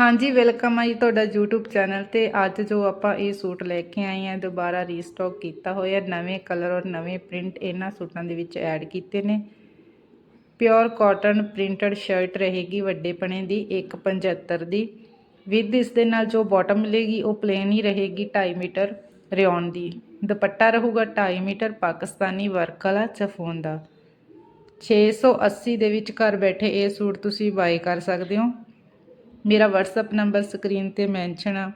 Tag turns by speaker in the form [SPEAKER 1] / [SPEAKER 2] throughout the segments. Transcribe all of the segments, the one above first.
[SPEAKER 1] ਹਾਂਜੀ ਵੈਲਕਮ ਆ ਜੀ ਤੁਹਾਡਾ YouTube ਚੈਨਲ ਤੇ। ਅੱਜ ਜੋ ਆਪਾਂ ਇਹ ਸੂਟ ਲੈ ਕੇ ਆਏ ਆ, ਦੁਬਾਰਾ ਰੀਸਟਾਕ ਕੀਤਾ ਹੋਇਆ, ਨਵੇਂ ਕਲਰ ਔਰ ਨਵੇਂ ਪ੍ਰਿੰਟ ਇਹਨਾਂ ਸੂਟਾਂ ਦੇ ਵਿੱਚ ਐਡ ਕੀਤੇ ਨੇ। ਪਿਓਰ ਕਾਟਨ ਪ੍ਰਿੰਟਡ ਸ਼ਰਟ ਰਹੇਗੀ ਵੱਡੇ ਪਣੇ ਦੀ 175 ਦੀ। ਵਿਦ ਇਸ ਦੇ ਨਾਲ ਜੋ ਬਾਟਮ ਮਿਲੇਗੀ, ਉਹ ਪਲੇਨ ਹੀ ਰਹੇਗੀ 2.5 ਮੀਟਰ ਰਿਓਨ ਦੀ। ਦੁਪੱਟਾ ਰਹੂਗਾ 2.5 ਮੀਟਰ ਪਾਕਿਸਤਾਨੀ ਵਰਕ ਵਾਲਾ ਚਫੋਨ ਦਾ। 680 ਦੇ ਵਿੱਚ ਘਰ ਬੈਠੇ ਇਹ ਸੂਟ ਤੁਸੀਂ ਬਾਈ ਕਰ ਸਕਦੇ ਹੋ। ਮੇਰਾ WhatsApp ਨੰਬਰ ਸਕਰੀਨ ਤੇ ਮੈਂਸ਼ਨ ਆ।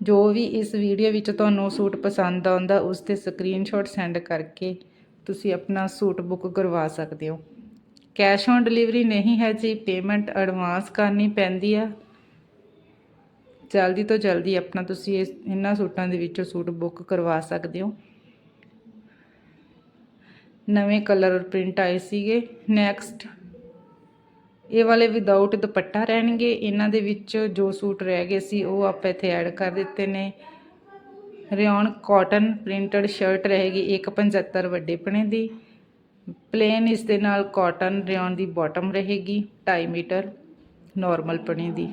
[SPEAKER 1] ਜੋ ਵੀ ਇਸ ਵੀਡੀਓ ਵਿੱਚ ਤੁਹਾਨੂੰ ਸੂਟ ਪਸੰਦ ਆਉਂਦਾ, ਉਸ ਤੇ ਸਕਰੀਨਸ਼ਾਟ ਸੈਂਡ ਕਰਕੇ ਤੁਸੀਂ ਆਪਣਾ ਸੂਟ ਬੁੱਕ ਕਰਵਾ ਸਕਦੇ ਹੋ। ਕੈਸ਼ ਔਨ ਡਿਲੀਵਰੀ ਨਹੀਂ ਹੈ ਜੀ ਪੇਮੈਂਟ ਐਡਵਾਂਸ ਕਰਨੀ ਪੈਂਦੀ ਆ। ਜਲਦੀ ਤੋਂ ਜਲਦੀ ਆਪਣਾ ਤੁਸੀਂ ਇਸ, ਇਹਨਾਂ ਸੂਟਾਂ ਦੇ ਵਿੱਚੋਂ ਸੂਟ ਬੁੱਕ ਕਰਵਾ ਸਕਦੇ ਹੋ। ਨਵੇਂ ਕਲਰ ਪ੍ਰਿੰਟ ਆਏ ਸੀਗੇ। ਨੈਕਸਟ ਇਹ ਵਾਲੇ ਵਿਦਆਊਟ ਦੁਪੱਟਾ ਰਹਿਣਗੇ। ਇਹਨਾਂ ਦੇ ਵਿੱਚ ਜੋ ਸੂਟ ਰਹਿ ਗਏ ਸੀ, ਉਹ ਆਪਾਂ ਇੱਥੇ ਐਡ ਕਰ ਦਿੱਤੇ ਨੇ। ਰਿਓਨ ਕਾਟਨ ਪ੍ਰਿੰਟਡ ਸ਼ਰਟ ਰਹੇਗੀ 175 ਵੱਡੇ ਪਣੇ ਦੀ। ਪਲੇਨ ਇਸ ਦੇ ਨਾਲ ਕਾਟਨ ਰਿਓਨ ਦੀ ਬਾਟਮ ਰਹੇਗੀ 2.5 ਮੀਟਰ ਨਾਰਮਲ ਪਣੇ ਦੀ।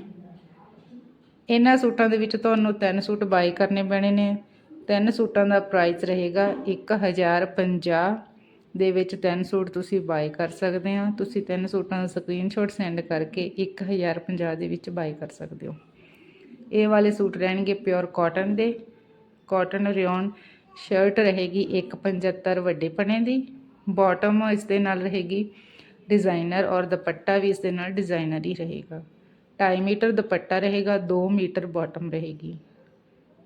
[SPEAKER 1] ਇਹਨਾਂ ਸੂਟਾਂ ਦੇ ਵਿੱਚ ਤੁਹਾਨੂੰ ਤਿੰਨ ਸੂਟ ਬਾਈ ਕਰਨੇ ਪੈਣੇ ਨੇ। ਤਿੰਨ ਸੂਟਾਂ ਦਾ ਪ੍ਰਾਈਸ ਰਹੇਗਾ 1050 ਦੇ ਵਿੱਚ ਤਿੰਨ ਸੂਟ ਤੁਸੀਂ ਬਾਈ ਕਰ ਸਕਦੇ ਹੋ। ਤੁਸੀਂ ਤਿੰਨ ਸੂਟਾਂ ਦਾ ਸਕਰੀਨਸ਼ਾਟ ਸੈਂਡ ਕਰਕੇ 1050 ਦੇ ਵਿੱਚ ਬਾਈ ਕਰ ਸਕਦੇ ਹੋ। ਇਹ ਵਾਲੇ ਸੂਟ ਰਹਿਣਗੇ ਪਿਓਰ ਕਾਟਨ ਦੇ। ਕਾਟਨ ਰਿਓਨ ਸ਼ਰਟ ਰਹੇਗੀ 175 ਵੱਡੇ ਪਣੇ ਦੀ। ਬਾਟਮ ਇਸ ਦੇ ਨਾਲ ਰਹੇਗੀ ਡਿਜ਼ਾਈਨਰ ਔਰ ਦੁਪੱਟਾ ਵੀ ਇਸ ਦੇ ਨਾਲ ਡਿਜ਼ਾਈਨਰ ਹੀ ਰਹੇਗਾ। 2.5 ਮੀਟਰ ਦੁਪੱਟਾ ਰਹੇਗਾ 2 ਮੀਟਰ ਬਾਟਮ ਰਹੇਗੀ।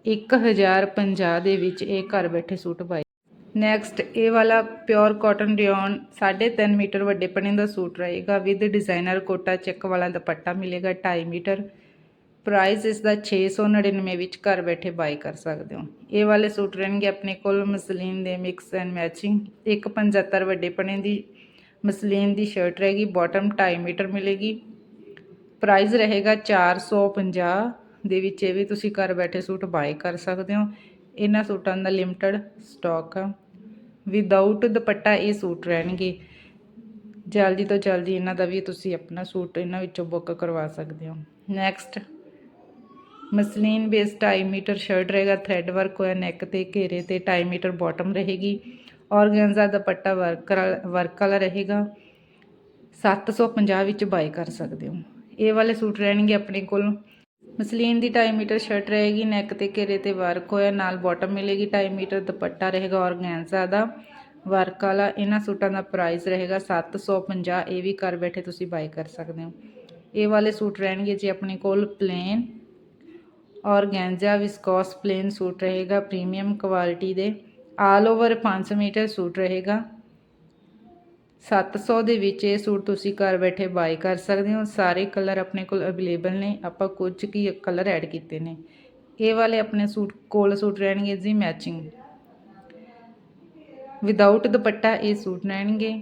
[SPEAKER 1] 1050 ਦੇ ਵਿੱਚ ਇਹ ਘਰ ਬੈਠੇ ਸੂਟ ਬਾਈ ਨੈਕਸਟ ਇਹ ਵਾਲਾ ਪਿਓਰ ਕਾਟਨ ਰਿਓਨ 3.5 ਮੀਟਰ ਵੱਡੇ ਪਣੇ ਦਾ ਸੂਟ ਰਹੇਗਾ ਵਿਦ ਡਿਜ਼ਾਈਨਰ ਕੋਟਾ ਚੈੱਕ ਵਾਲਾ ਦੁਪੱਟਾ ਮਿਲੇਗਾ 2.5 ਮੀਟਰ। ਪ੍ਰਾਈਸ ਇਸ ਦਾ 699 ਵਿੱਚ ਘਰ ਬੈਠੇ ਬਾਈ ਕਰ ਸਕਦੇ ਹੋ। ਇਹ ਵਾਲੇ ਸੂਟ ਰਹਿਣਗੇ ਆਪਣੇ ਕੋਲ ਮਸਲੀਨ ਦੇ ਮਿਕਸ ਐਂਡ ਮੈਚਿੰਗ 175 ਵੱਡੇ ਪਣੇ ਦੀ ਮਸਲੀਨ ਦੀ ਸ਼ਰਟ ਰਹੇਗੀ ਬਾਟਮ 2.5 ਮੀਟਰ ਮਿਲੇਗੀ। ਪ੍ਰਾਈਸ ਰਹੇਗਾ 450 ਦੇ ਵਿੱਚ ਇਹ ਵੀ ਤੁਸੀਂ ਘਰ ਬੈਠੇ ਸੂਟ ਬਾਈ ਕਰ ਸਕਦੇ ਹੋ। ਇਹਨਾਂ ਸੂਟਾਂ ਦਾ ਲਿਮਟਿਡ ਸਟਾਕ ਆ। ਵਿਦਆਊਟ ਦੁਪੱਟਾ ਇਹ ਸੂਟ ਰਹਿਣਗੇ। ਜਲਦੀ ਤੋਂ ਜਲਦੀ ਇਹਨਾਂ ਦਾ ਵੀ ਤੁਸੀਂ ਆਪਣਾ ਸੂਟ ਇਹਨਾਂ ਵਿੱਚੋਂ ਬੁੱਕ ਕਰਵਾ ਸਕਦੇ ਹੋ। Next muslin base 2.5 metre shirt ਰਹੇਗਾ ਥ੍ਰੈਡ ਵਰਕ ਹੋਇਆ ਨੈਕ ਤੇ, ਘੇਰੇ ਤੇ 2.5 ਮੀਟਰ ਬਾਟਮ ਰਹੇਗੀ। ਔਰਗੈਂਜ਼ਾ ਦੁਪੱਟਾ ਵਰਕ ਵਰਕ ਵਾਲਾ ਰਹੇਗਾ। 750 ਵਿੱਚ ਬਾਈ ਕਰ ਸਕਦੇ ਹੋ। ਇਹ ਵਾਲੇ ਸੂਟ ਰਹਿਣਗੇ ਆਪਣੇ ਕੋਲ। ਮਸਲੀਨ ਦੀ 2.5 ਮੀਟਰ ਸ਼ਰਟ ਰਹੇਗੀ, ਨੈਕ ਤੇ ਘੇਰੇ ਤੇ ਵਰਕ ਹੋਇਆ, ਨਾਲ ਬਾਟਮ ਮਿਲੇਗੀ 2.5 ਮੀਟਰ ਦੁਪੱਟਾ ਰਹੇਗਾ ਔਰਗੈਂਜ਼ਾ ਦਾ। ਵਰਕ ਵਾਲਾ ਇਹਨਾਂ ਸੂਟਾਂ ਦਾ ਪ੍ਰਾਈਸ ਰਹੇਗਾ 750 ਇਹ ਵੀ ਘਰ ਬੈਠੇ ਤੁਸੀਂ ਬਾਈ ਕਰ ਸਕਦੇ ਹੋ। ਇਹ ਵਾਲੇ ਸੂਟ ਰਹਿਣਗੇ ਜੀ ਆਪਣੇ ਕੋਲ plain organza viscose plain suit ਰਹੇਗਾ ਪ੍ਰੀਮੀਅਮ ਕੁਆਲਿਟੀ ਦੇ। ਆਲ ਓਵਰ 5 ਮੀਟਰ ਸੂਟ ਰਹੇਗਾ। 700 ਦੇ ਵਿੱਚ ਇਹ ਸੂਟ ਤੁਸੀਂ ਘਰ ਬੈਠੇ ਬਾਈ ਕਰ ਸਕਦੇ ਹੋ। ਸਾਰੇ ਕਲਰ ਆਪਣੇ ਕੋਲ ਅਵੇਲੇਬਲ ਨੇ। ਆਪਾਂ ਕੁਝ ਕੀ ਕਲਰ ਐਡ ਕੀਤੇ ਨੇ। ਇਹ ਵਾਲੇ ਆਪਣੇ ਸੂਟ, ਕੋਲ ਸੂਟ ਰਹਿਣਗੇ ਜੀ ਮੈਚਿੰਗ ਵਿਦਆਊਟ ਦੁਪੱਟਾ ਇਹ ਸੂਟ ਰਹਿਣਗੇ।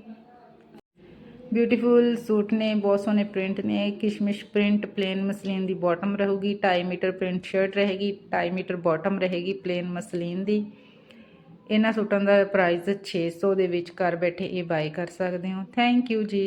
[SPEAKER 1] ਬਿਊਟੀਫੁਲ ਸੂਟ ਨੇ, ਬਹੁਤ ਸੋਹਣੇ ਪ੍ਰਿੰਟ ਨੇ। ਕਿਸ਼ਮਿਸ਼ ਪ੍ਰਿੰਟ ਪਲੇਨ ਮਸਲੀਨ ਦੀ ਬਾਟਮ ਰਹੂਗੀ। 2.5 ਮੀਟਰ ਪ੍ਰਿੰਟ ਸ਼ਰਟ ਰਹੇਗੀ। 2.5 ਮੀਟਰ ਬਾਟਮ ਰਹੇਗੀ ਪਲੇਨ ਮਸਲੀਨ ਦੀ। ਇਹਨਾਂ ਸੂਟਾਂ ਦਾ ਪ੍ਰਾਈਸ 600 ਦੇ ਵਿੱਚ ਘਰ ਬੈਠੇ ਇਹ ਬਾਏ ਕਰ ਸਕਦੇ ਹੋ। ਥੈਂਕ ਯੂ ਜੀ।